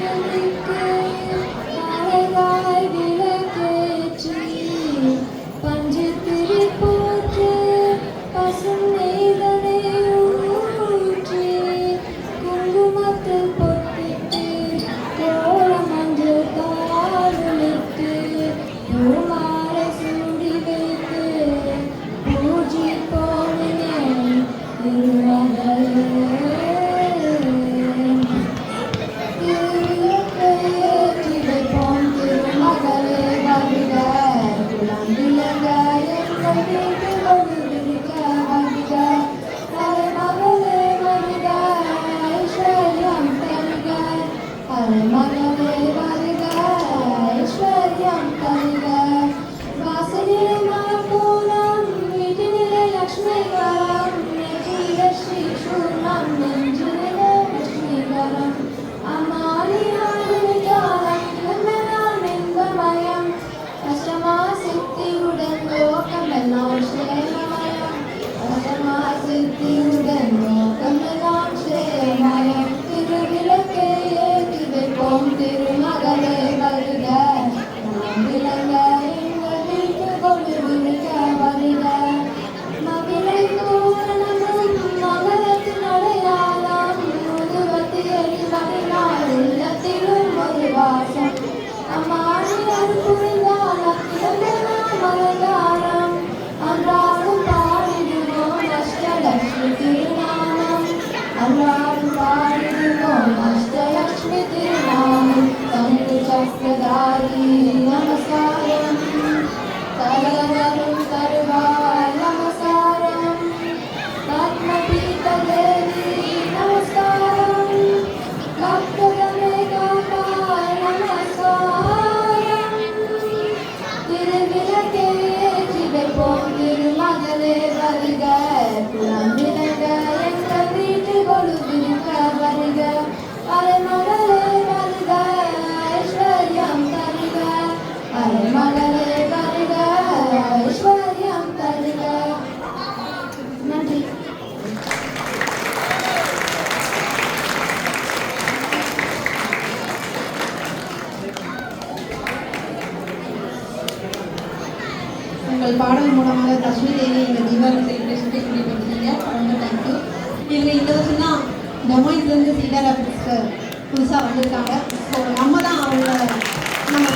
Hallelujah. चक्रधारी नमस्कारं உங்கள் பாடல் மூலமாக தஷ்மி தேவி எங்கள் தீபாவளி செலிப்ரேஷனுக்கு இப்படி பண்ணிட்டீங்க ரொம்ப தேங்க்யூ எங்கள் இந்த வருஷம் தான் டொமைன்லேருந்து சீதாரா புதுசாக வந்திருக்காங்க. ஸோ நம்ம தான் அவங்கள நம்ம